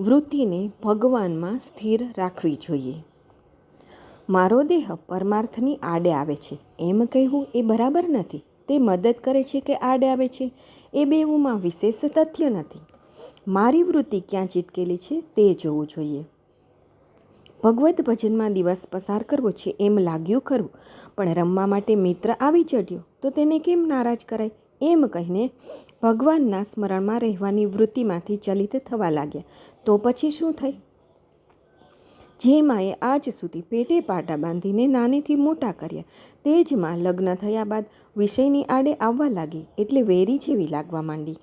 વૃત્તિને ભગવાનમાં સ્થિર રાખવી જોઈએ. મારો દેહ પરમાર્થની આડે આવે છે. એમ કહેવું એ બરાબર નથી. તે મદદ કરે છે કે આડે આવે છે? એ બેવુંમાં વિશેષ તથ્ય નથી. મારી વૃત્તિ ક્યાં ચીટકેલી છે તે જોવું જોઈએ. ભગવદ્ ભજનમાં દિવસ પસાર કરવો છે એમ લાગ્યું ખરું. પણ રમવા માટે મિત્ર આવી ચઢ્યો. તો તેને કેમ નારાજ કરાય? એમ કહીને ભગવાનના સ્મરણમાં રહેવાની વૃત્તિમાંથી ચલિત થવા લાગ્યા. તો પછી શું થઈ? જે માએ આજ સુધી પેટે પાટા બાંધીને નાનેથી મોટા કર્યા, તે જ માં લગ્ન થયા બાદ વિષયની આડે આવવા લાગી એટલે વેરી જેવી લાગવા માંડી.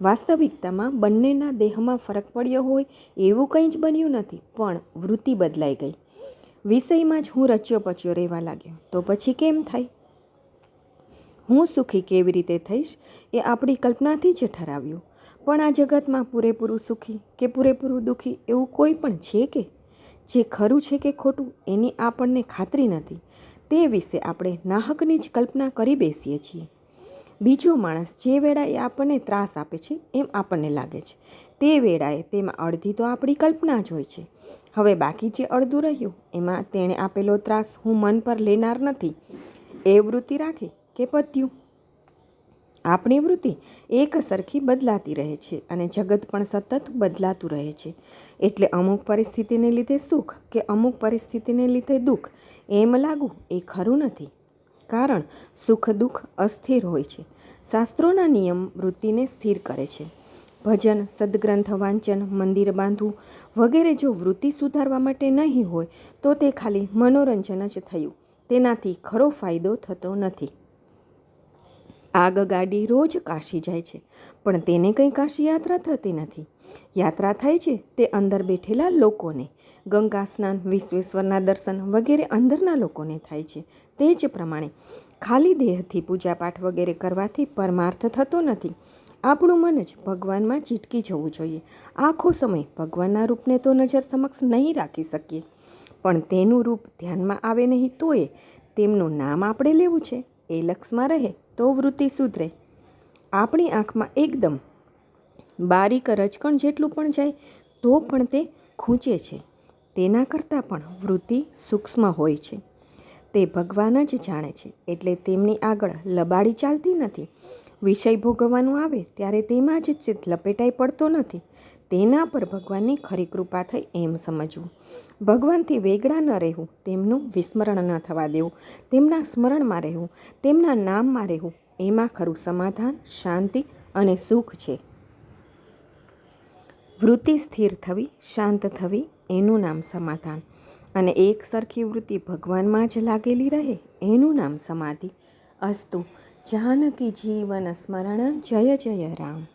વાસ્તવિકતામાં બંનેના દેહમાં ફરક પડ્યો હોય એવું કંઈ જ બન્યું નથી, પણ વૃત્તિ બદલાઈ ગઈ. વિષયમાં જ હું રચ્યો પચ્યો રહેવા લાગ્યો. તો પછી કેમ થાય? હું સુખી કેવી રીતે થઈશ એ આપણી કલ્પનાથી જ ઠરાવ્યું. પણ આ જગતમાં પૂરેપૂરું સુખી કે પૂરેપૂરું દુઃખી એવું કોઈ પણ છે કે? જે ખરું છે કે ખોટું એની આપણને ખાતરી નથી. તે વિશે આપણે નાહકની જ કલ્પના કરી બેસીએ છીએ. બીજો માણસ જે વેળાએ આપણને ત્રાસ આપે છે એમ આપણને લાગે છે. તે વેળાએ તેમાં અડધી તો આપણી કલ્પના જ હોય છે. હવે બાકી જે અડધું રહ્યું એમાં તેણે આપેલો ત્રાસ હું મન પર લેનાર નથી. એ વૃત્તિ રાખી. કે પત્યું? આપણી વૃત્તિ એક સરખી બદલાતી રહે છે અને જગત પણ સતત બદલાતું રહે છે. એટલે અમુક પરિસ્થિતિને લીધે સુખ કે અમુક પરિસ્થિતિને લીધે દુઃખ એમ લાગવું એ ખરું નથી. કારણ સુખ દુઃખ અસ્થિર હોય છે. શાસ્ત્રોના નિયમ વૃત્તિને સ્થિર કરે છે. ભજન, સદગ્રંથ, વાંચન, મંદિર બાંધવું વગેરે જો વૃત્તિ સુધારવા માટે નહીં હોય તો તે ખાલી મનોરંજન જ થયું. તેનાથી ખરો ફાયદો થતો નથી. આગગાડી રોજ કાશી જાય છે, પણ તેને કંઈ કાશી યાત્રા થતી નથી. યાત્રા થાય છે તે અંદર બેઠેલા લોકોને, ગંગા સ્નાન, વિશ્વેશ્વરના દર્શન વગેરે અંદરના લોકોને થાય છે, તે જ પ્રમાણે. ખાલી દેહથી પૂજાપાઠ વગેરે કરવાથી પરમાર્થ થતો નથી. આપણું મન જ ભગવાનમાં ચીટકી જવું જોઈએ. આખો સમય ભગવાનના રૂપને તો નજર સમક્ષ નહીં રાખી શકીએ. પણ તેનું રૂપ ધ્યાનમાં આવે નહીં તોય તેમનું નામ આપણે લેવું છે. એ લક્ષમાં રહે. તો વૃત્તિ સુધરે. આપણી આંખમાં એકદમ બારીક રજકણ જેટલું પણ જાય, તો પણ તે ખૂંચે છે. તેના કરતાં પણ વૃત્તિ સૂક્ષ્મ હોય છે. તે ભગવાન જ જાણે છે. એટલે તેમની આગળ લબાડી ચાલતી નથી. વિષય ભોગવવાનું આવે ત્યારે તેમાં જ ચિત્ત લપેટાઈ પડતો નથી. તેના પર ભગવાનની ખરી કૃપા થઈ એમ સમજવું. ભગવાનથી વેગળા ન રહેવું, તેમનું વિસ્મરણ ન થવા દેવું, તેમના સ્મરણમાં રહેવું, તેમના નામમાં રહેવું, એમાં ખરું સમાધાન, શાંતિ અને સુખ છે. વૃત્તિ સ્થિર થવી, શાંત થવી, એનું નામ સમાધાન. અને એક સરખી વૃત્તિ ભગવાનમાં જ લાગેલી રહે, એનું નામ સમાધિ. અસ્તુ, જાનકી જીવન સ્મરણ, જય જય રામ.